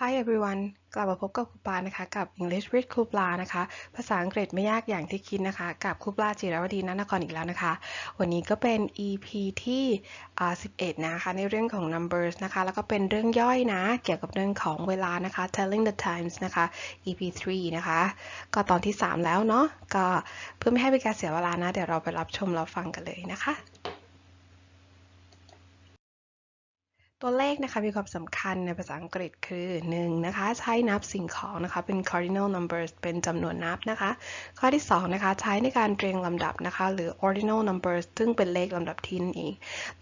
Hi everyone กลับมาพบกับครูปลานะคะกับ English with ครูปลานะคะ ภาษาอังกฤษไม่ยากอย่างที่คิดนะคะ กับครูปลาจิรวดีนันทกรอีกแล้วนะคะ วันนี้ก็เป็น EP ที่อ11 นะคะ ในเรื่องของ numbers นะคะ แล้วก็เป็นเรื่องย่อยนะ เกี่ยวกับเรื่องของเวลานะคะ telling the times นะคะ EP 3 นะคะ ก็ตอนที่ 3 แล้วเนาะก็เพื่อไม่ให้เป็นการเสียเวลานะ เดี๋ยวเราไปรับชมรับฟังกันเลยนะคะ ตัวเลขนะคะมีความสำคัญในภาษาอังกฤษคือ1นะคะใช้นับสิ่งของนะคะเป็น cardinal numbers เป็นจำนวนนับนะคะ ข้อที่2นะคะใช้ในการเรียงลำดับนะคะหรือ ordinal numbers ซึ่งเป็นเลขลำดับที่นั่นเอง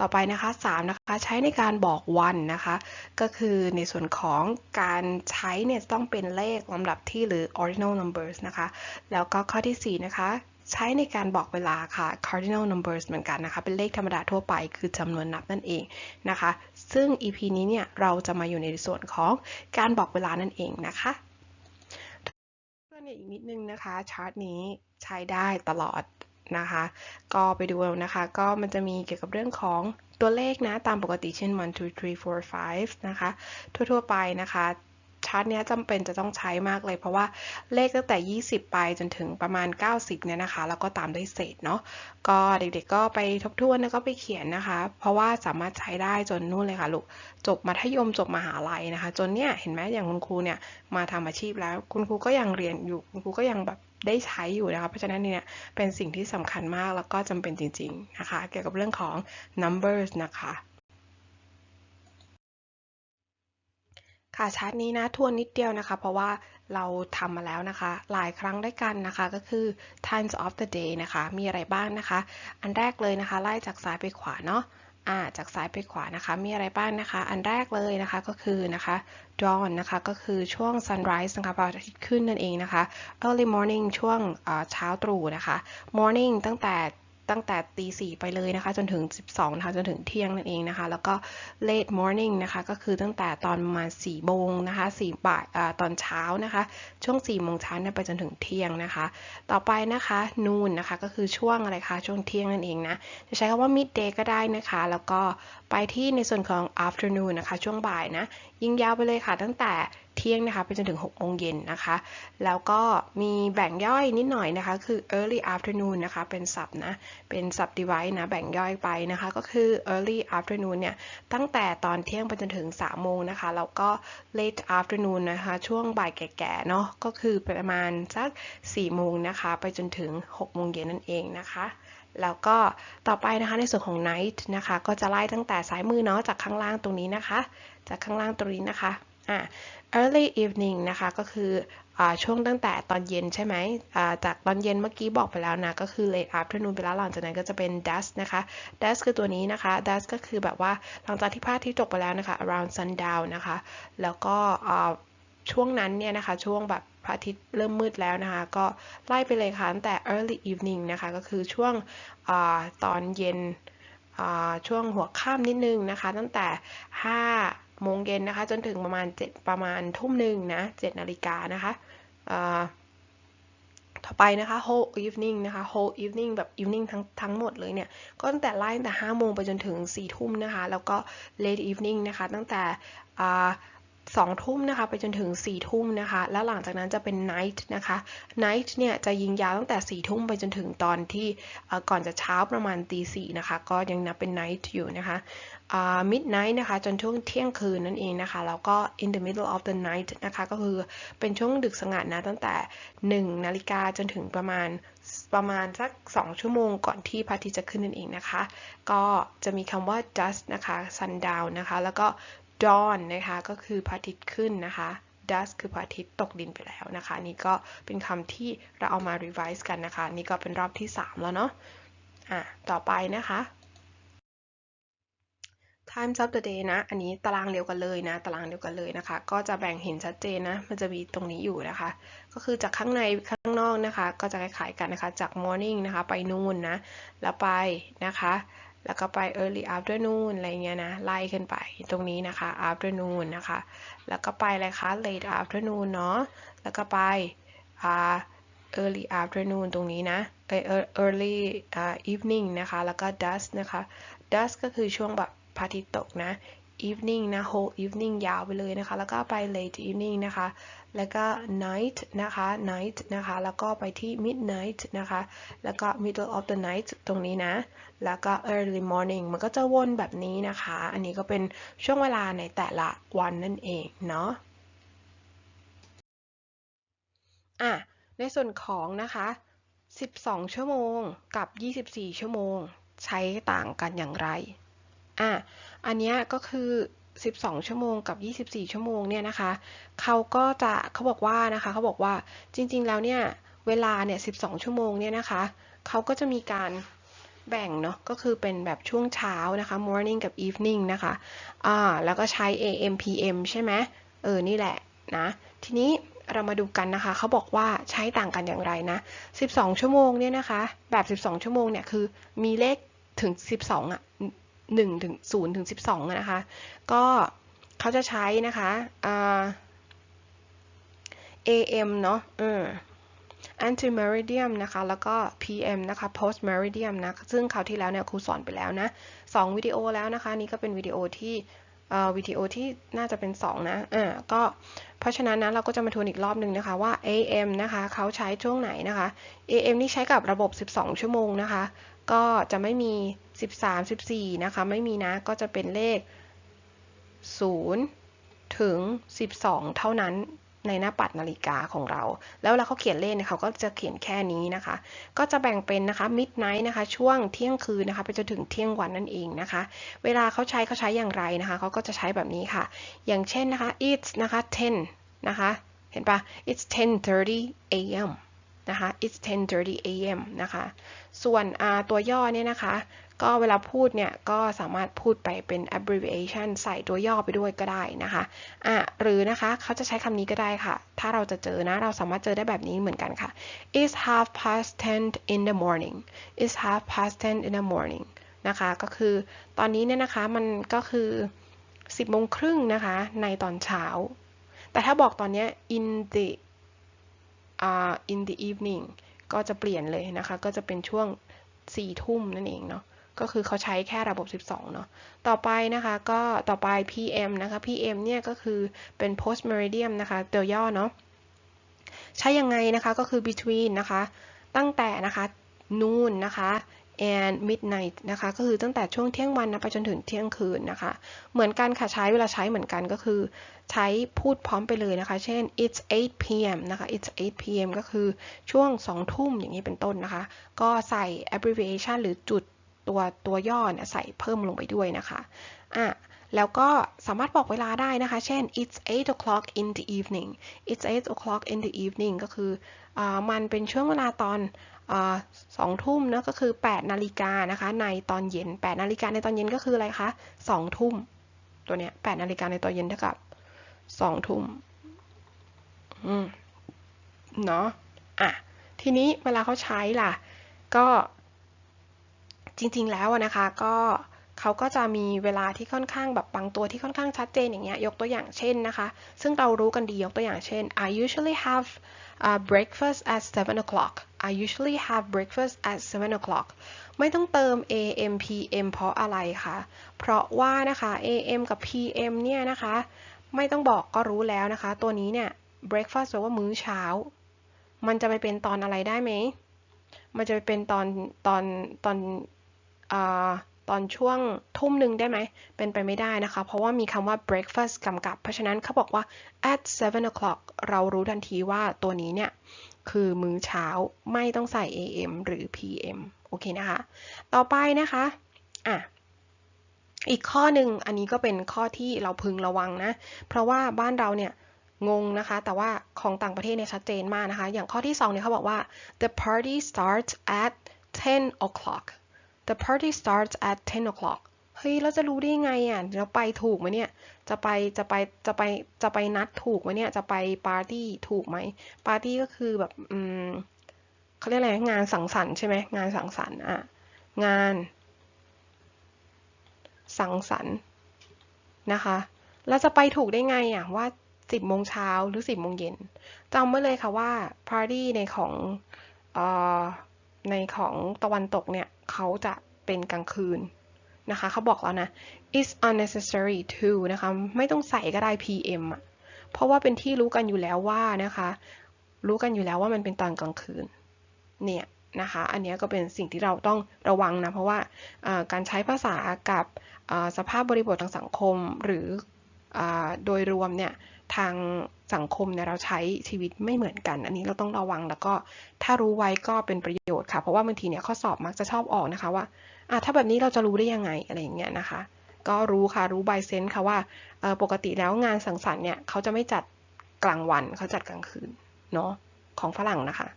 ต่อไปนะคะ3นะคะใช้ในการบอกวันนะคะก็คือในส่วนของการใช้เนี่ยต้องเป็นเลขลำดับที่หรือ ordinal numbers นะคะแล้วก็ข้อที่4นะคะ ใช้ในการบอกเวลาค่ะ cardinal numbers เหมือนกันนะคะ เป็นเลขธรรมดาทั่วไปคือจำนวนนับนั่นเองนะคะ ซึ่ง EP นี้เนี่ยเราจะมาอยู่ในส่วนของการบอกเวลานั่นเองนะคะเพื่อนอีกนิดนึงนะคะชาร์ตนี้ใช้ได้ตลอดนะคะ ก็ไปดูนะคะ ก็มันจะมีเกี่ยวกับเรื่องของตัวเลขนะ ตามปกติเช่น1 2 3 4 5นะคะ ทั่วๆ ไปนะคะ ชาร์ตนี้จำเป็นจะต้องใช้มากเลย เพราะว่าเลขตั้งแต่ 20 ไปจนถึงประมาณ 90 เนี่ยนะคะ แล้วก็ตามด้วยเศษเนาะก็เด็กๆก็ไปทบทวนแล้วก็ไปเขียนนะคะ เพราะว่าสามารถใช้ได้จนนู่นเลยค่ะลูกจบมัธยมจบมหาลัยนะคะ จนเนี่ยเห็นไหมอย่างคุณครูเนี่ยมาทำอาชีพแล้ว คุณครูก็ยังเรียนอยู่คุณครูก็ยังแบบได้ใช้อยู่นะคะ เพราะฉะนั้นเนี่ยเป็นสิ่งที่สำคัญมากแล้วก็จำเป็นจริงๆนะคะ เกี่ยวกับเรื่องของ numbers นะคะ ค่ะชาร์ตนี้นะทวนนิดเดียวนะคะ เพราะว่าเราทำมาแล้วนะคะ หลายครั้งด้วยกันนะคะก็คือ times of the day นะคะ มีอะไรบ้างนะคะ อันแรกเลยนะคะ ไล่จากซ้ายไปขวาเนาะอ่าจากซ้ายไปขวานะคะ มีอะไรบ้างนะคะ อันแรกเลยนะคะก็คือนะคะ dawn นะคะก็คือช่วง sunrise นะคะพระอาทิตย์ขึ้นนั่นเองนะคะ early morning ช่วงเช้าตรู่นะคะ morning ตั้งแต่ ตั้งแต่ตีสี่ไปเลยนะคะ จนถึง 12นะคะจนถึงเที่ยงนั่นเองนะคะ แล้วก็ late morning นะคะ ก็คือตั้งแต่ตอนประมาณ4โมงนะคะ4บ่ายตอนเช้านะคะ ช่วง4โมงเช้าไปจนถึงเที่ยงนะคะ ต่อไปนะคะ noon นะคะ ก็คือช่วงอะไรคะ ช่วงเที่ยงนั่นเองนะ จะใช้คำว่า midday ก็ได้นะคะ แล้วก็ไปที่ในส่วนของ afternoon นะคะ ช่วงบ่ายนะ ยิงยาวไปเลยค่ะ ตั้งแต่ เที่ยงนะคะไปจนถึง6โมงเย็นนะคะ แล้วก็มีแบ่งย่อยนิดหน่อยนะคะ คือ early afternoon นะคะ เป็นศัพท์นะ เป็นศัพท์ device นะ แบ่งย่อยไปนะคะ ก็คือ early afternoon เนี่ย ตั้งแต่ตอนเที่ยงไปจนถึง3โมงนะคะ แล้วก็ late afternoon นะคะ ช่วงบ่ายแก่ๆ เนาะ ก็คือประมาณสัก4โมงนะคะ ไปจนถึง6โมงเย็นนั่นเองนะคะแล้วก็ต่อไปนะคะในส่วนของ night นะคะ ก็จะไล่ตั้งแต่ซ้ายมือเนาะจากข้างล่างตรงนี้นะคะ จากข้างล่างตรงนี้นะคะ อ่า early evening นะคะก็คืออช่วงตั้งแต่ตอนเย็นใช่ไหมจากตอนเย็นเมื่อกี้บอกไปแล้วนะ ก็คือ late afternoon ไปแล้วหลังจากนั้นก็จะเป็น dusk นะคะ dusk คือตัวนี้นะคะ dusk ก็คือแบบว่าหลังจากที่พระอาทิตย์ตกไปแล้วนะคะ around sundown นะคะ แล้วก็ช่วงนั้นเนี่ยนะคะ ช่วงแบบพระอาทิตย์เริ่มมืดแล้วนะคะ ก็ไล่ไปเลยค่ะตั้งแต่ early evening นะคะ ก็คือช่วงอตอนเย็นช่วงหัวค่ำนิดนึงนะคะ ตั้งแต่ 5 โมงเย็นนะคะ จนถึงประมาณ7ประมาณทุ่มหนึ่งนะ7นาฬิกานะคะต่อไปนะคะ whole evening นะคะ whole evening แบบ evening ทั้งทั้งหมดเลยเนี่ย ก็ตั้งแต่ไล่ตั้งแต่5โมงไปจนถึง4ทุ่มนะคะ แล้วก็ late evening นะคะ ตั้งแต่ สองทุ่มนะคะไปจนถึง4ี่ทุ่มนะคะ แล้วหลังจากนั้นจะเป็น night นะคะ night เนี่ยจะยิงยาวตั้งแต่4ี่ทุ่มไปจนถึงตอนที่ก่อนจะเช้าประมาณตีสี่นะคะ ก็ยังนับเป็น night อยู่นะคะ midnight นะคะ จนช่วงเที่ยงคืนนั่นเองนะคะ แล้วก็ in the middle of the night นะคะ ก็คือเป็นช่วงดึกสงัดนะตั้งแต่ 1 นาฬิกาจนถึงประมาณประมาณสัก 2 ชั่วโมงก่อนที่พระอาทิตย์จะขึ้นนั่นเองนะคะ ก็จะมีคำว่า dusk นะคะ sundown นะคะ แล้วก็ dawn นะคะก็คือพระอาทิตย์ขึ้นนะคะ dusk คือพระอาทิตย์ตกดินไปแล้วนะคะ นี่ก็เป็นคำที่เราเอามา revise กันนะคะ นี่ก็เป็นรอบที่ 3 แล้วเนาะอะต่อไปนะคะ times of the day นะ อันนี้ตารางเดียวกันเลยนะ ตารางเดียวกันเลยนะคะ ก็จะแบ่งเห็นชัดเจนนะ มันจะมีตรงนี้อยู่นะคะ ก็คือจากข้างในข้างนอกนะคะ ก็จะคล้ายๆกันนะคะ จาก morning นะคะ ไปนู่นนะ แล้วไปนะคะ แล้วก็ไป early afternoon อะไรเงี้ยนะ ไล่ขึ้นไปตรงนี้นะคะ afternoon นะคะ แล้วก็ไปอะไรคะ late afternoon เนาะ แล้วก็ไป early afternoon ตรงนี้นะ early evening นะคะ แล้วก็ dusk นะคะ dusk ก็คือช่วงแบบพระอาทิตย์ตกนะ evening นะ whole evening ยาวไปเลยนะคะ แล้วก็ไป late evening นะคะ แล้วก็ night นะคะ night นะคะ แล้วก็ไปที่ midnight นะคะ แล้วก็ middle of the night ตรงนี้นะ แล้วก็ early morning มันก็จะวนแบบนี้นะคะ อันนี้ก็เป็นช่วงเวลาในแต่ละวันนั่นเองเนาะ อะ ในส่วนของนะคะ 12 ชั่วโมงกับ 24 ชั่วโมง ใช้ต่างกันอย่างไร อะอันนี้ก็คือ 12 ชั่วโมงกับ 24 ชั่วโมงเนี่ยนะคะเขาก็จะเขาบอกว่านะคะเขาบอกว่าจริง ๆ แล้วเนี่ยเวลาเนี่ย 12 ชั่วโมงเนี่ยนะคะเขาก็จะมีการแบ่งเนาะก็คือเป็นแบบช่วงเช้านะคะ morning กับ evening นะคะอ่าแล้วก็ใช้ AM PM ใช่ไหมเออ นี่แหละนะทีนี้เรามาดูกันนะคะเขาบอกว่าใช้ต่างกันอย่างไรนะ 12 ชั่วโมงเนี่ยนะคะ แบบ 12 ชั่วโมงเนี่ยคือมีเลขถึง 12อะ 1ถึง0ถึง12อะนะคะ ก็เขาจะใช้นะคะ AM เนาะเออ anti meridium นะคะ แล้วก็ PM นะคะ post meridium นะ ซึ่งคราวที่แล้วเนี่ยครูสอนไปแล้วนะสองวิดีโอแล้วนะคะ นี่ก็เป็นวิดีโอที่วิดีโอที่น่าจะเป็น 2 นะอ่าก็เพราะฉะนั้นนะเราก็จะมาทวนอีกรอบหนึ่งนะคะว่า AM นะคะเขาใช้ช่วงไหนนะคะ AM นี่ใช้กับระบบ 12 ชั่วโมงนะคะ ก็จะไม่มี 13 14 นะคะ ไม่มีนะ ก็จะเป็นเลข 0 ถึง 12 เท่านั้นในหน้าปัดนาฬิกาของเรา แล้วเวลาเขาเขียนเลขเนี่ยเขาก็จะเขียนแค่นี้นะคะ ก็จะแบ่งเป็นนะคะ midnight นะคะ ช่วงเที่ยงคืนนะคะ ไปจนถึงเที่ยงวันนั่นเองนะคะ เวลาเขาใช้เขาใช้อย่างไรนะคะ เขาก็จะใช้แบบนี้ค่ะ อย่างเช่นนะคะ it's นะคะ10นะคะ เห็นปะ it's 10:30 a.m. นะคะ it's 10:30 a.m. นะคะ ส่วนตัวย่อเนี่ยนะคะ ก็เวลาพูดเนี่ยก็สามารถพูดไปเป็น abbreviation ใส่ตัวย่อไปด้วยก็ได้นะคะอะหรือนะคะเขาจะใช้คำนี้ก็ได้ค่ะ ถ้าเราจะเจอนะ เราสามารถเจอได้แบบนี้เหมือนกันค่ะ it's half past ten in the morning it's half past ten in the morning นะคะ ก็คือตอนนี้เนี่ยนะคะมันก็คือ 10โมงครึ่งนะคะในตอนเช้า แต่ถ้าบอกตอนนี้ in the uh, in the evening ก็จะเปลี่ยนเลยนะคะ ก็จะเป็นช่วง 4 ทุ่มนั่นเองเนาะ ก็คือเขาใช้แค่ระบบ 12 เนาะ ต่อไปนะคะก็ต่อไป PM นะคะ PM เนี่ยก็คือเป็น post meridian นะคะตัวย่อเนาะ ใช้ยังไงนะคะก็คือ between นะคะ ตั้งแต่นะคะ noon นะคะ and midnight นะคะ ก็คือตั้งแต่ช่วงเที่ยงวันนะไปจนถึงเที่ยงคืนนะคะ เหมือนกันค่ะใช้เวลาใช้เหมือนกันก็คือ ใช้พูดพร้อมไปเลยนะคะ เช่น it's 8 p.m. นะคะ it's 8 p.m. ก็คือช่วง 2 ทุ่มอย่างนี้เป็นต้นนะคะ ก็ใส่ abbreviation หรือจุดตัวตัวย่อเนี่ยใส่เพิ่มลงไปด้วยนะคะอะ แล้วก็สามารถบอกเวลาได้นะคะ เช่น it's 8 o'clock in the evening it's 8 o'clock in the evening ก็คืออมันเป็นช่วงเวลาตอนสองทุ่มนะก็คือ 8 นาฬิกานะคะ ในตอนเย็น 8 นาฬิกาในตอนเย็นก็คืออะไรคะ 2 ทุ่ม ตัวเนี้ย 8 นาฬิกาในตอนเย็นเท่ากับ 2 ทุ่มอืมเนาะอะ ทีนี้เวลาเขาใช้ล่ะ ก็จริงๆแล้วนะคะ ก็ เขาก็จะมีเวลาที่ค่อนข้างแบบบางตัวที่ค่อนข้างชัดเจนอย่างเงี้ยยกตัวอย่างเช่นนะคะ ซึ่งเรารู้กันดียกตัวอย่างเช่น I usually have uh, breakfast at 7 o'clock I usually have breakfast at 7 o'clock ไม่ต้องเติม AM PM เพราะอะไรคะเพราะว่านะคะ AM กับ PM เนี่ยนะคะ ไม่ต้องบอกก็รู้แล้วนะคะ ตัวนี้เนี่ย breakfast แปลว่ามื้อเช้า มันจะไปเป็นตอนอะไรได้ไหม มันจะไปเป็นตอนตอนตอน ตอนช่วงทุ่มหนึ่งได้ไหม เป็นไปไม่ได้นะคะ เพราะว่ามีคำว่า breakfast กำกับ เพราะฉะนั้นเขาบอกว่า at 7 o'clock เรารู้ทันทีว่าตัวนี้เนี่ย คือมื้อเช้าไม่ต้องใส่ AM หรือ PM โอเคนะคะ ต่อไปนะคะ อะอีกข้อหนึ่งอันนี้ก็เป็นข้อที่เราพึงระวังนะ เพราะว่าบ้านเราเนี่ยงงนะคะ แต่ว่าของต่างประเทศเนี่ยชัดเจนมากนะคะ อย่างข้อที่2เนี่ยเขาบอกว่า the party starts at 10 o'clock the party starts at 10 o'clock เฮ้ยเราจะรู้ได้ไงอะเราไปถูกไหมเนี่ย จะไปจะไปจะไปจะไปนัดถูกไหมเนี่ย จะไปปาร์ตี้ถูกไหมปาร์ตี้ก็คือแบบอืมเขาเรียกอะไรงานสังสรรค์ใช่ไหมงานสังสรรค์อะงาน สังสรรค์นะคะเราจะไปถูกได้ไงอะว่าสิบโมงเช้าหรือสิบโมงเย็นจำไว้เลยค่ะว่าปาร์ตี้ในของอ่า ในของตะวันตกเนี่ยเขาจะเป็นกลางคืนนะคะเขาบอกแล้วนะ is unnecessary to นะคะไม่ต้องใส่ก็ได้ PM อะเพราะว่าเป็นที่รู้กันอยู่แล้วว่านะคะ รู้กันอยู่แล้วว่ามันเป็นตอนกลางคืนเนี่ยนะคะอันนี้ก็เป็นสิ่งที่เราต้องระวังนะ เพราะว่าการใช้ภาษากับสภาพบริบททางสังคม หรือโดยรวมเนี่ยทาง สังคมเนี่ยเราใช้ชีวิตไม่เหมือนกัน อันนี้เราต้องระวังแล้วก็ถ้ารู้ไว้ก็เป็นประโยชน์ค่ะ เพราะว่าบางทีเนี่ยข้อสอบมักจะชอบออกนะคะว่าอะถ้าแบบนี้เราจะรู้ได้ยังไงอะไรอย่างเงี้ยนะคะ ก็รู้ค่ะรู้ใบเซนส์ค่ะว่าปกติแล้วงานสังสรรค์เนี่ยเขาจะไม่จัดกลางวันเขาจัดกลางคืนเนาะของฝรั่งนะคะ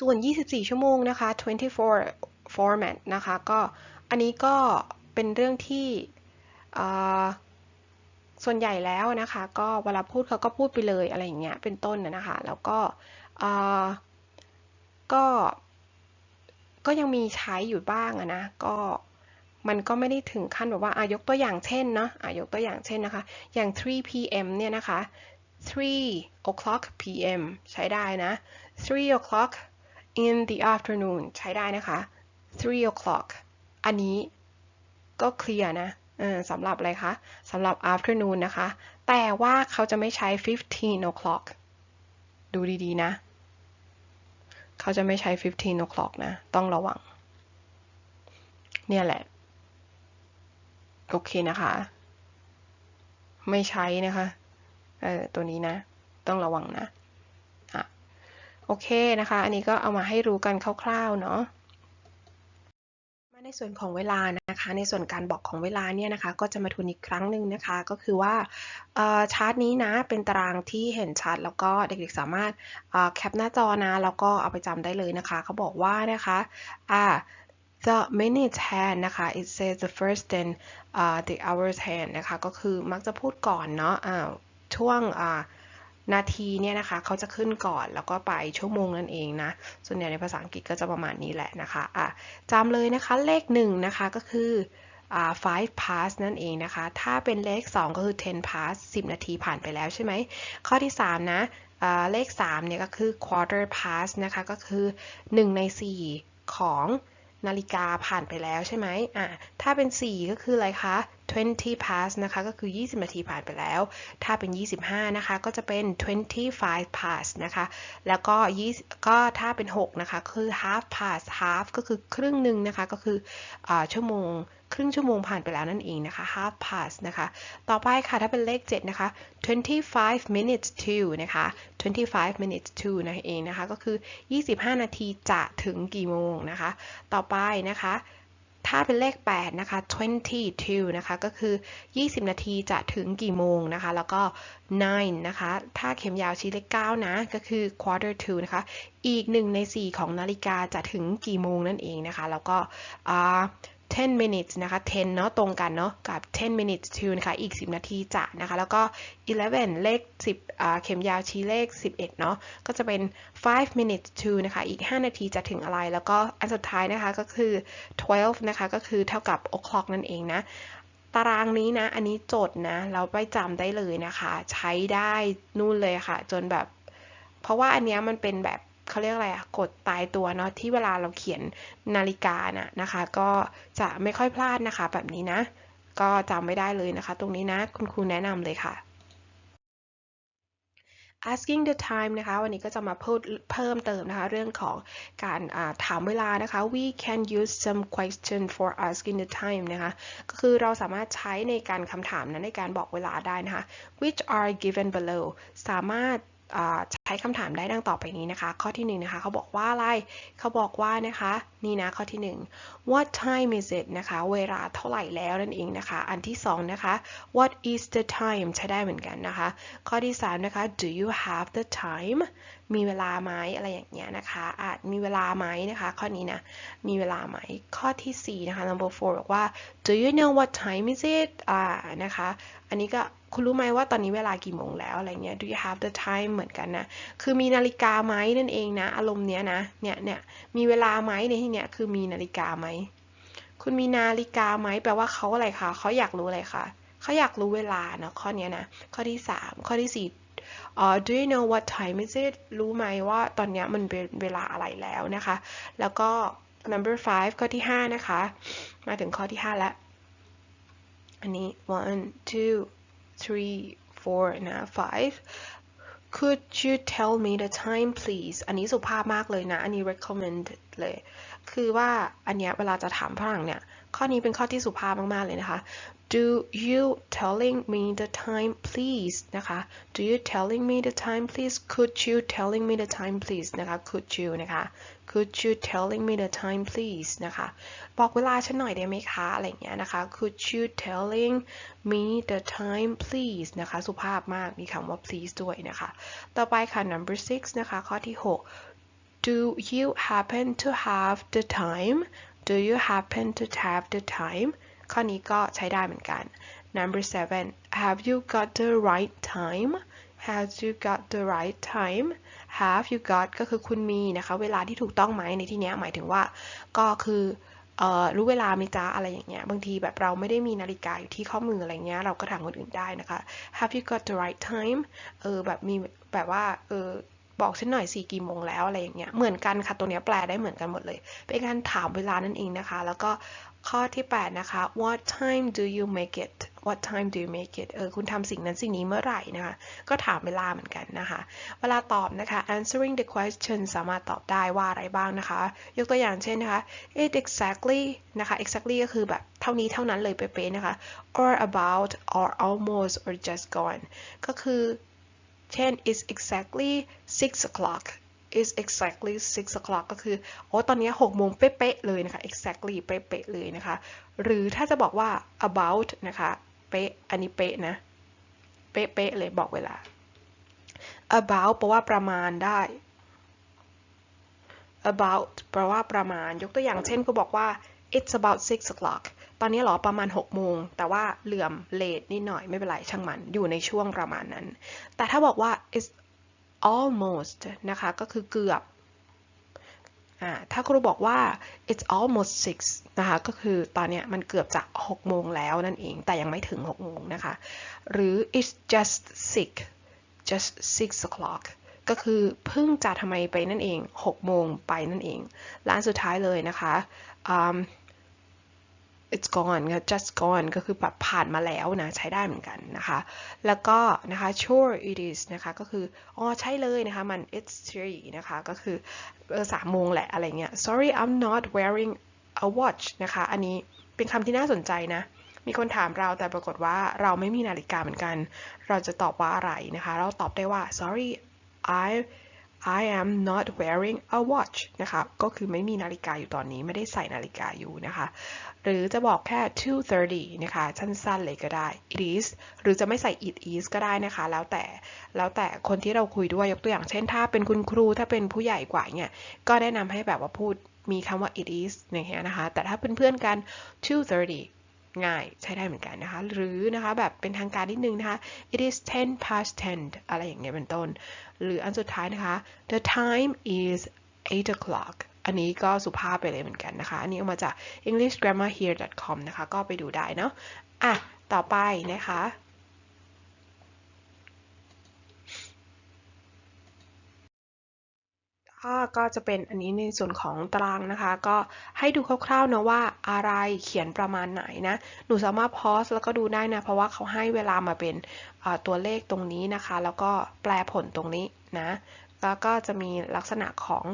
ส่วน 24 ชั่วโมงนะคะ 24 format นะคะ ก็อันนี้ก็เป็นเรื่องที่ ส่วนใหญ่แล้วนะคะ ก็เวลาพูดเขาก็พูดไปเลยอะไรอย่างเงี้ยเป็นต้นนะคะ แล้วก็ก็ก็ยังมีใช้อยู่บ้างนะก็มันก็ไม่ได้ถึงขั้นแบบว่าอายกตัวอย่างเช่นเนาะอายกตัวอย่างเช่นนะคะ อย่าง 3 p.m. เนี่ยนะคะ 3 o'clock p.m. ใช้ได้นะ 3 o'clock in the afternoon ใช้ได้นะคะ 3 o'clock อันนี้ก็เคลียร์นะ สำหรับอะไรคะสำหรับ afternoon นะคะ แต่ว่าเขาจะไม่ใช้ 15 o'clock ดูดีๆนะ เขาจะไม่ใช้ 15 o'clock นะ ต้องระวัง เนี่ยแหละ โอเคนะคะ ไม่ใช้นะคะ เออตัวนี้นะ ต้องระวังนะ อะ โอเคนะคะ อันนี้ก็เอามาให้รู้กันคร่าวๆ เนาะ ในส่วนของเวลานะคะ ในส่วนการบอกของเวลาเนี่ยนะคะ ก็จะมาทวนอีกครั้งหนึ่งนะคะ ก็คือว่าชาร์ตนี้นะ เป็นตารางที่เห็นชัด แล้วก็เด็กๆสามารถแคปหน้าจอนะ แล้วก็เอาไปจำได้เลยนะคะ เขาบอกว่านะคะอ่า the minute hand นะคะ it says the first then uh, the hours hand นะคะ ก็คือมักจะพูดก่อนเนาะอ่าช่วงอ่า นาทีเนี่ยนะคะเขาจะขึ้นก่อนแล้วก็ไปชั่วโมงนั่นเองนะ ส่วนใหญ่ในภาษาอังกฤษก็จะประมาณนี้แหละนะคะอะจำเลยนะคะเลข1นะคะก็คือ five past นั่นเองนะคะ ถ้าเป็นเลข 2 ก็คือ ten past 10 นาทีผ่านไปแล้วใช่ไหม ข้อที่ 3 นะเลข 3 เนี่ยก็คือ quarter past นะคะ ก็คือ 1 ใน 4 ของ นาฬิกาผ่านไปแล้วใช่ไหมอะถ้าเป็น 4 ก็คืออะไรคะ 20 past นะคะก็คือ 20 นาทีผ่านไปแล้ว ถ้าเป็น 25 นะคะ ก็จะเป็น 25 past นะคะ แล้วก็20ก็ถ้าเป็น 6 นะคะ คือ half past half ก็คือครึ่งหนึ่งนะคะ ก็คืออชั่วโมงครึ่งชั่วโมงผ่านไปแล้วนั่นเองนะคะ half past นะคะ ต่อไปค่ะถ้าเป็นเลข 7 นะคะ 25 minutes to นะคะ 25 minutes to นั่นเองนะคะ ก็คือ 25 นาทีจะถึงกี่โมงนะคะ ต่อไปนะคะถ้าเป็นเลข 8 นะคะ 22 นะคะ ก็คือ 20 นาทีจะถึงกี่โมงนะคะ แล้วก็ 9 นะคะ ถ้าเข็มยาวชี้เลข 9 นะ ก็คือ quarter to นะคะ อีก 1 ใน 4 ของนาฬิกาจะถึงกี่โมงนั่นเองนะคะ แล้วก็ 10 minutes นะคะ 10 เนาะตรงกันเนาะกับ 10 minutes to นะคะอีก 10 นาทีจะนะคะ แล้วก็ 11 เลข 10เข็มยาวชี้เลข 11 เนาะก็จะเป็น 5 minutes to นะคะ อีก 5 นาทีจะถึงอะไร แล้วก็อันสุดท้ายนะคะก็คือ 12 นะคะ ก็คือเท่ากับ o'clock นั่นเองนะตารางนี้นะ อันนี้จดนะ เราไปจำได้เลยนะคะ ใช้ได้นู่นเลยค่ะ จนแบบ เพราะว่าอันนี้มันเป็นแบบ เขาเรียกอะไรอะกดตายตัวเนาะที่เวลาเราเขียนนาฬิกานะนะคะ ก็จะไม่ค่อยพลาดนะคะ แบบนี้นะ ก็จำไม่ได้เลยนะคะ ตรงนี้นะคุณครูแนะนำเลยค่ะ asking the time นะคะ วันนี้ก็จะมาพูดเพิ่มเติมนะคะ เรื่องของการถามเวลานะคะ we can use some question for asking the time นะคะ ก็คือเราสามารถใช้ในการคำถามนั้นในการบอกเวลาได้นะคะ which are given below สามารถ ใช้คำถามได้ดังต่อไปนี้นะคะ ข้อที่1นนะคะเขาบอกว่าอะไรเขาบอกว่านะคะ นี่นะข้อที่ 1 what time is it นะคะ เวลาเท่าไหร่แล้วนั่นเองนะคะ อันที่2นะคะ what is the time ใช้ได้เหมือนกันนะคะ ข้อที่3นะคะ do you have the time มีเวลาไหมอะไรอย่างเงี้ยนะคะอาจมีเวลาไหมนะคะ ข้อนี้นะ มีเวลาไหม ข้อที่4นะคะ number four บอกว่า do you know what time is it อ่านะคะ อันนี้ก็ คุณรู้ไหมว่าตอนนี้เวลากี่โมงแล้วอะไรเงี้ย do you have the time เหมือนกันนะ คือมีนาฬิกาไหมนั่นเองนะ อารมณ์เนี้ยนะ เนี่ยเนี่ยมีเวลาไหมในที่เนี้ยคือมีนาฬิกาไหม คุณมีนาฬิกาไหมแปลว่าเขาอะไรคะเขาอยากรู้อะไรคะเขาอยากรู้เวลาเนาะข้อนี้นะ ข้อที่ 3 ข้อที่ 4 uh, do you know what time is it รู้ไหมว่าตอนนี้มันเป็นเวลาอะไรแล้วนะคะ แล้วก็ number five ข้อที่ 5 นะคะ มาถึงข้อที่ 5 แล้ว อันนี้ one two three four นะ five could you tell me the time please อันนี้สุภาพมากเลยนะ อันนี้ recommend เลย คือว่าอันเนี้ยเวลาจะถามฝรั่งเนี่ย ข้อนี้เป็นข้อที่สุภาพมาก ๆ เลยนะคะ do you telling me the time please นะคะ do you telling me the time please could you telling me the time please นะคะ could you นะคะ could you telling me the time please นะคะ บอกเวลาฉันหน่อยได้ไหมคะ อะไรเงี้ยนะคะ could you telling me the time please นะคะ สุภาพมาก มีคำว่า please ด้วยนะคะ ต่อไปค่ะ number six นะคะ ข้อที่ 6 do you happen to have the time do you happen to have the time ข้อนี้ก็ใช้ได้เหมือนกัน number seven have you got the right time have you got the right time have you got ก็คือคุณมีนะคะ เวลาที่ถูกต้องไหมในที่นี้หมายถึงว่า ก็คืออรู้เวลาไหมจ๊ะอะไรอย่างเงี้ยบางทีแบบเราไม่ได้มีนาฬิกาอยู่ที่ข้อมืออะไรเงี้ยเราก็ถามคนอื่นได้นะคะ have you got the right time เออแบบมีแบบว่าเออ บอกฉันหน่อยสี่กี่โมงแล้วอะไรอย่างเงี้ยเหมือนกันค่ะตัวเนี้ยแปลได้เหมือนกันหมดเลย เป็นการถามเวลานั่นเองนะคะ แล้วก็ข้อที่ 8 นะคะ what time do you make it what time do you make it เออ คุณทำสิ่งนั้นสิ่งนี้เมื่อไหร่นะคะ ก็ถามเวลาเหมือนกันนะคะ เวลาตอบนะคะ answering the question สามารถตอบได้ว่าอะไรบ้างนะคะ ยกตัวอย่างเช่นนะคะ it exactly นะคะ exactly ก็คือแบบเท่านี้เท่านั้นเลยเป๊ะๆนะคะ or about or almost or just gone ก็คือ เช่น it's exactly six o'clock is exactly six o'clock ก็คือ โอ้ตอนนี้หกโมงเป๊ะๆเลยนะคะ exactly เป๊ะๆเลยนะคะ หรือถ้าจะบอกว่า about นะคะ เป๊ะ อันนี้เป๊ะนะ เป๊ะๆเลยบอกเวลา about แปลว่าประมาณได้ about แปลว่าประมาณ ยกตัวอย่างเช่นก็บอกว่า it's about six o'clock ตอนนี้หรอประมาณ6โมง แต่ว่าเหลื่อมเลทนิดหน่อยไม่เป็นไรช่างมัน อยู่ในช่วงประมาณนั้น แต่ถ้าบอกว่า it's almost นะคะก็คือเกือบอ่าถ้าครูบอกว่า it's almost six นะคะ ก็คือตอนนี้มันเกือบจะ6โมงแล้วนั่นเอง แต่ยังไม่ถึง6โมงนะคะ หรือ it's just six just six o'clock ก็คือเพิ่งจะทำไมไปนั่นเอง6โมงไปนั่นเอง ร้านสุดท้ายเลยนะคะ um, it's gone just gone ก็คือแบบผ่านมาแล้วนะ ใช้ได้เหมือนกันนะคะ แล้วก็นะคะ sure it is นะคะ ก็คือ อ๋อ ใช่เลยนะคะ มัน it's three นะคะ ก็คือเออสามโมงแหละ อะไรเงี้ย sorry I'm not wearing a watch นะคะ อันนี้เป็นคำที่น่าสนใจนะ มีคนถามเราแต่ปรากฏว่าเราไม่มีนาฬิกาเหมือนกัน เราจะตอบว่าอะไรนะคะ เราตอบได้ว่า sorry I I am not wearing a watch นะคะ ก็คือไม่มีนาฬิกาอยู่ตอนนี้ ไม่ได้ใส่นาฬิกาอยู่นะคะ หรือจะบอกแค่ 2:30 นะคะ สั้นๆเลยก็ได้ it is หรือจะไม่ใส่ it is ก็ได้นะคะ แล้วแต่ แล้วแต่คนที่เราคุยด้วย ยกตัวอย่างเช่น ถ้าเป็นคุณครู ถ้าเป็นผู้ใหญ่กว่าเนี่ย ก็แนะนำให้แบบว่าพูดมีคำว่า it is อย่างเงี้ยนะคะ แต่ถ้าเป็นเพื่อนกัน 2:30 ง่ายใช้ได้เหมือนกันนะคะ หรือนะคะแบบเป็นทางการนิดนึงนะคะ it is 10 past 10อะไรอย่างเงี้ยเป็นต้น หรืออันสุดท้ายนะคะ the time is 8 o'clock อันนี้ก็สุภาพไปเลยเหมือนกันนะคะ อันนี้เอามาจาก englishgrammarhere.com นะคะ ก็ไปดูได้เนาะอะ ต่อไปนะคะ ก็จะเป็นอันนี้ในส่วนของตารางนะคะ ก็ให้ดูคร่าวๆนะว่าอะไรเขียนประมาณไหนนะ หนูสามารถพอสแล้วก็ดูได้นะ เพราะว่าเขาให้เวลามาเป็นตัวเลขตรงนี้นะคะ แล้วก็แปลผลตรงนี้นะ แล้วก็จะมีลักษณะของ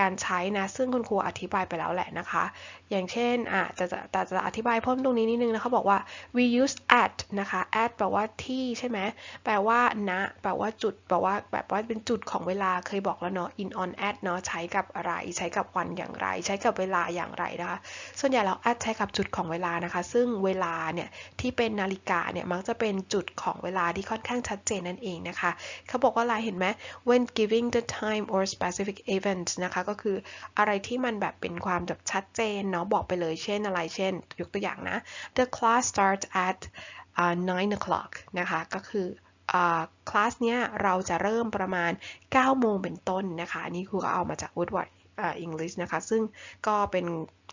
การใช้นะ ซึ่งคุณครูอธิบายไปแล้วแหละนะคะ อย่างเช่นอะจะจะแต่จะอธิบายเพิ่มตรงนี้นิดนึงนะเขาบอกว่า we use at นะคะ at แปลว่าที่ใช่ไหมแปลว่าณแปลว่าจุด แปลว่าแบบว่าเป็นจุดของเวลาเคยบอกแล้วเนาะ in on at เนาะใช้กับอะไร ใช้กับวันอย่างไร ใช้กับเวลาอย่างไรนะคะ ส่วนใหญ่แล้ว at ใช้กับจุดของเวลานะคะ ซึ่งเวลาเนี่ยที่เป็นนาฬิกาเนี่ยมักจะเป็นจุดของเวลาที่ค่อนข้างชัดเจนนั่นเองนะคะ เขาบอกว่าอะไรเห็นไหม when giving the time or specific event นะคะก็คืออะไรที่มันแบบเป็นความแบบชัดเจนเนาะบอกไปเลยเช่นอะไรเช่น ยกตัวอย่างนะ the class starts at uh, 9 o'clock นะคะก็คือคลาสเนี้ยเราจะเริ่มประมาณ 9 โมงเป็นต้นนะคะนนี้ครูก็เอามาจาก Woodward English นะคะ ซึ่งก็เป็น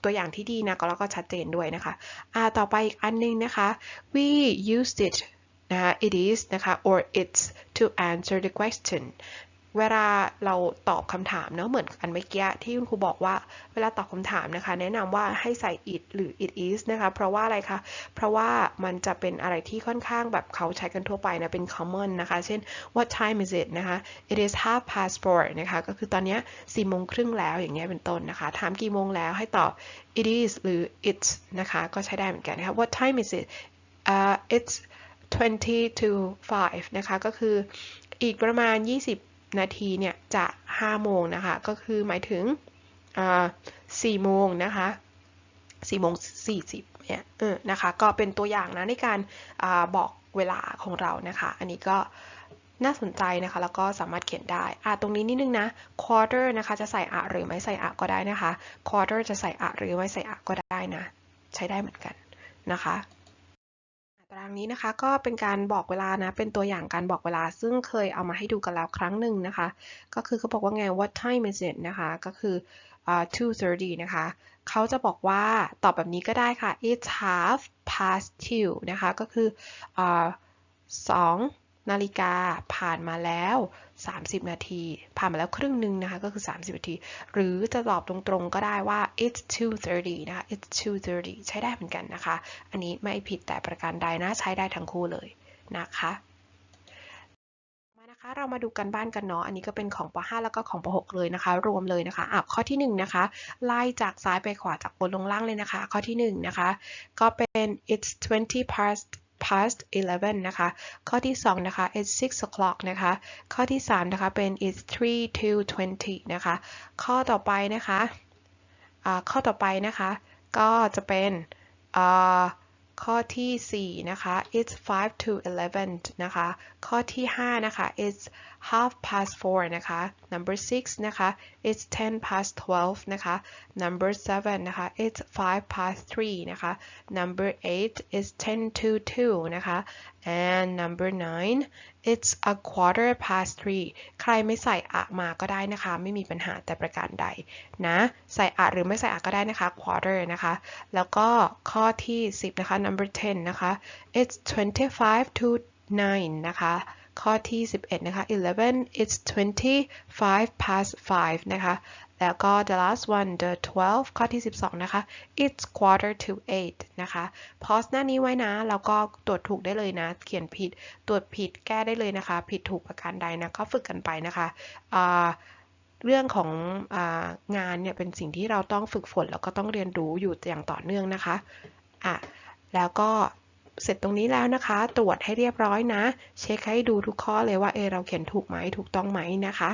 ตัวอย่างที่ดีนะก็แล้วก็ชัดเจนด้วยนะคะะต่อไปอีกอันนึงนะคะ we used it นะคะ it is นะคะ or it's to answer the question เวลาเราตอบคำถามเนอะเหมือนอันเมื่อกี้ที่คุณครูบอกว่าเวลาตอบคำถามนะคะ แนะนำว่าให้ใส่ it หรือ it is นะคะ เพราะว่าอะไรคะ เพราะว่ามันจะเป็นอะไรที่ค่อนข้างแบบเขาใช้กันทั่วไปนะ เป็น common นะคะ เช่น what time is it นะคะ it is half past four นะคะ ก็คือตอนนี้สี่โมงครึ่งแล้วอย่างเงี้ยเป็นต้นนะคะ ถามกี่โมงแล้วให้ตอบ it is หรือ it's นะคะ ก็ใช้ได้เหมือนกันนะคะ what time is it uh, it's 20 to 5 นะคะ ก็คืออีกประมาณ 20 นาทีเนี่ยจะ 5 โมงนะคะ ก็คือหมายถึง4โมงนะคะ4โมง40เนี่ยนะคะ ก็เป็นตัวอย่างนะในการอบอกเวลาของเรานะคะ อันนี้ก็น่าสนใจนะคะ แล้วก็สามารถเขียนได้อ่าตรงนี้นิดนึงนะ quarter นะคะ จะใส่อะหรือไม่ใส่อะก็ได้นะคะ quarter จะใส่อะหรือไม่ใส่อะก็ได้นะ ใช้ได้เหมือนกันนะคะ ตารางนี้นะคะก็เป็นการบอกเวลานะเป็นตัวอย่างการบอกเวลา ซึ่งเคยเอามาให้ดูกันแล้วครั้งหนึ่งนะคะ ก็คือเขาบอกว่าไง what time is it นะคะก็คือ uh, 2:30 นะคะ เขาจะบอกว่าตอบแบบนี้ก็ได้ค่ะ it's half past two นะคะ ก็คือ uh, 2 นาฬิกาผ่านมาแล้ว 30 นาที ผ่านมาแล้วครึ่งหนึ่งนะคะ ก็คือ 30 นาที หรือจะตอบตรงๆก็ได้ว่า it's 2:30 นะคะ it's 2:30 ใช้ได้เหมือนกันนะคะ อันนี้ไม่ผิดแต่ประการใดนะใช้ได้ทั้งคู่เลยนะคะมานะคะเรามาดูกันบ้านกันเนาะ อันนี้ก็เป็นของป .5 แล้วก็ของป .6 เลยนะคะ รวมเลยนะคะอะข้อที่1นะคะ ไล่จากซ้ายไปขวาจากบนลงล่างเลยนะคะ ข้อที่1นะคะ ก็เป็น it's 20 past past 11 นะคะ ข้อที่ 2 นะคะ it's 6 o'clock นะคะ ข้อที่ 3 นะคะ เป็น it's 3 to 20 นะคะ ข้อต่อไปนะคะข้อต่อไปนะคะ ก็จะเป็นข้อที่ 4 นะคะ it's 5 to 11 นะคะ ข้อที่ 5 นะคะ it's half past 4นะคะ number 6นะคะ it's 10 past 12นะคะ number 7นะคะ it's 5 past 3นะคะ number 8 is 10 to 2นะคะ and number 9 it's a quarter past 3ใครไม่ใส่อะมาก็ได้นะคะ ไม่มีปัญหาแต่ประการใดนะ ใส่อะหรือไม่ใส่อะก็ได้นะคะ quarter นะคะ แล้วก็ข้อที่ 10 นะคะ number 10 นะคะ it's 25 to 9 นะคะ ข้อที่ 11 นะคะ 11 it's 25 past 5 นะคะ แล้วก็ the last one the 12 ข้อที่ 12 นะคะ it's quarter to 8 นะคะ pause หน้านี้ไว้นะ แล้วก็ตรวจถูกได้เลยนะ เขียนผิด ตรวจผิดแก้ได้เลยนะคะ ผิดถูกประการใดนะ ก็ฝึกกันไปนะคะเรื่องขององานเนี่ยเป็นสิ่งที่เราต้องฝึกฝนแล้วก็ต้องเรียนรู้อยู่อย่างต่อเนื่องนะคะอะแล้วก็ เสร็จตรงนี้แล้วนะคะ ตรวจให้เรียบร้อยนะ เช็คให้ดูทุกข้อเลยว่าเอเราเขียนถูกไหมถูกต้องไหมนะคะ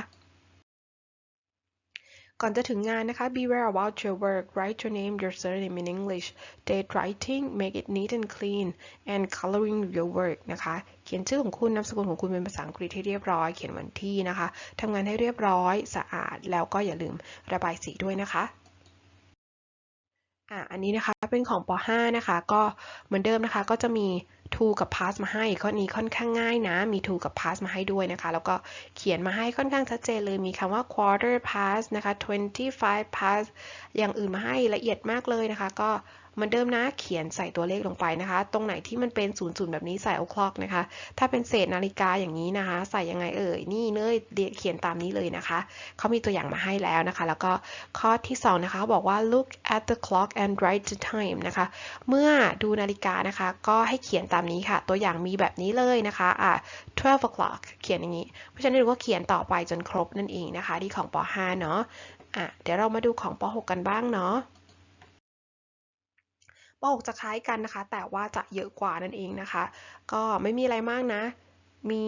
ก่อนจะถึงงานนะคะ beware about your work write your name your surname in English date writing make it neat and clean and coloring your work นะคะ เขียนชื่อของคุณนามสกุลของคุณเป็นภาษาอังกฤษให้เรียบร้อย เขียนวันที่นะคะทำงานให้เรียบร้อย สะอาด แล้วก็อย่าลืมระบายสีด้วยนะคะ อะอันนี้นะคะเป็นของป .5 นะคะ ก็เหมือนเดิมนะคะ ก็จะมี to กับ past มาให้ข้อนี้ค่อนข้างง่ายนะ มี to กับ past มาให้ด้วยนะคะ แล้วก็เขียนมาให้ค่อนข้างชัดเจนเลย มีคำว่า quarter past นะคะ 25 past อย่างอื่นมาให้ละเอียดมากเลยนะคะ ก็ เหมือนเดิมนะเขียนใส่ตัวเลขลงไปนะคะ ตรงไหนที่มันเป็นศูนย์ศูนย์แบบนี้ใส่ o'clock นะคะ ถ้าเป็นเศษนาฬิกาอย่างนี้นะคะ ใส่ยังไงเอ่ยนี่เลยเขียนตามนี้เลยนะคะเขามีตัวอย่างมาให้แล้วนะคะ แล้วก็ข้อที่ 2 นะคะเขาบอกว่า look at the clock and write the time นะคะ เมื่อดูนาฬิกานะคะ ก็ให้เขียนตามนี้ค่ะ ตัวอย่างมีแบบนี้เลยนะคะอะ12 o'clock เขียนอย่างนี้ เพราะฉะนั้นเราก็เขียนต่อไปจนครบนั่นเองนะคะ ที่ของป .5 เนาะอะเดี๋ยวเรามาดูของป .6 กันบ้างเนาะ ปกจะคล้ายกันนะคะ แต่ว่าจะเยอะกว่านั่นเองนะคะ ก็ไม่มีอะไรมากนะ มี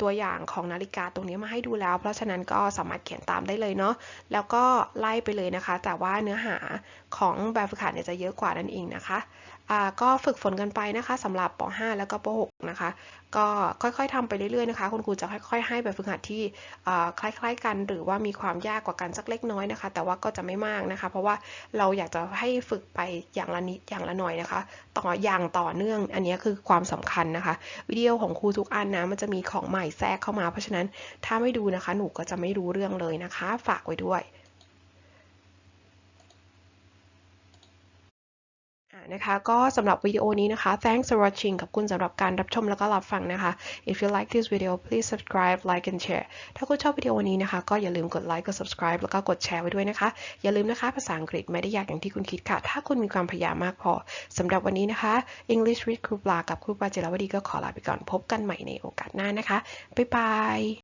ตัวอย่างของนาฬิกาตรงนี้มาให้ดูแล้ว เพราะฉะนั้นก็สามารถเขียนตามได้เลยเนาะ แล้วก็ไล่ไปเลยนะคะ แต่ว่าเนื้อหาของแบบฝึกหัดเนี่ยจะเยอะกว่านั่นเองนะคะ ก็ฝึกฝนกันไปนะคะสำหรับป .5 แล้วก็ป .6 นะคะ ก็ค่อยๆทำไปเรื่อยๆนะคะ คุณครูจะค่อย ๆ ให้แบบฝึกหัดที่คล้ายๆ กัน หรือว่ามีความยากกว่ากันสักเล็กน้อยนะคะ แต่ว่าก็จะไม่มากนะคะ เพราะว่าเราอยากจะให้ฝึกไปอย่างละนิดอย่างละหน่อยนะคะ ต่ออย่างต่อเนื่อง อันนี้คือความสำคัญนะคะ วิดีโอของครูทุกอันนะมันจะมีของใหม่แทรกเข้ามา เพราะฉะนั้นถ้าไม่ดูนะคะ หนูก็จะไม่รู้เรื่องเลยนะคะ ฝากไว้ด้วยใน นะคะก็สำหรับวิดีโอนี้นะคะ thanks for watching ขอบคุณสำหรับการรับชมแล้วก็รับฟังนะคะ if you like this video please subscribe like and share ถ้าคุณชอบวิดีโอนี้นะคะ ก็อย่าลืมกดไลค์กด subscribe แล้วก็กดแชร์ไว้ด้วยนะคะ อย่าลืมนะคะ ภาษาอังกฤษไม่ได้ยากอย่างที่คุณคิดค่ะ ถ้าคุณมีความพยายามมากพอสำหรับวันนี้นะคะ English with ครูปลากับครูปลาเจรวดีก็ขอลาไปก่อนพบกันใหม่ในโอกาสหน้านะคะบ๊ายบาย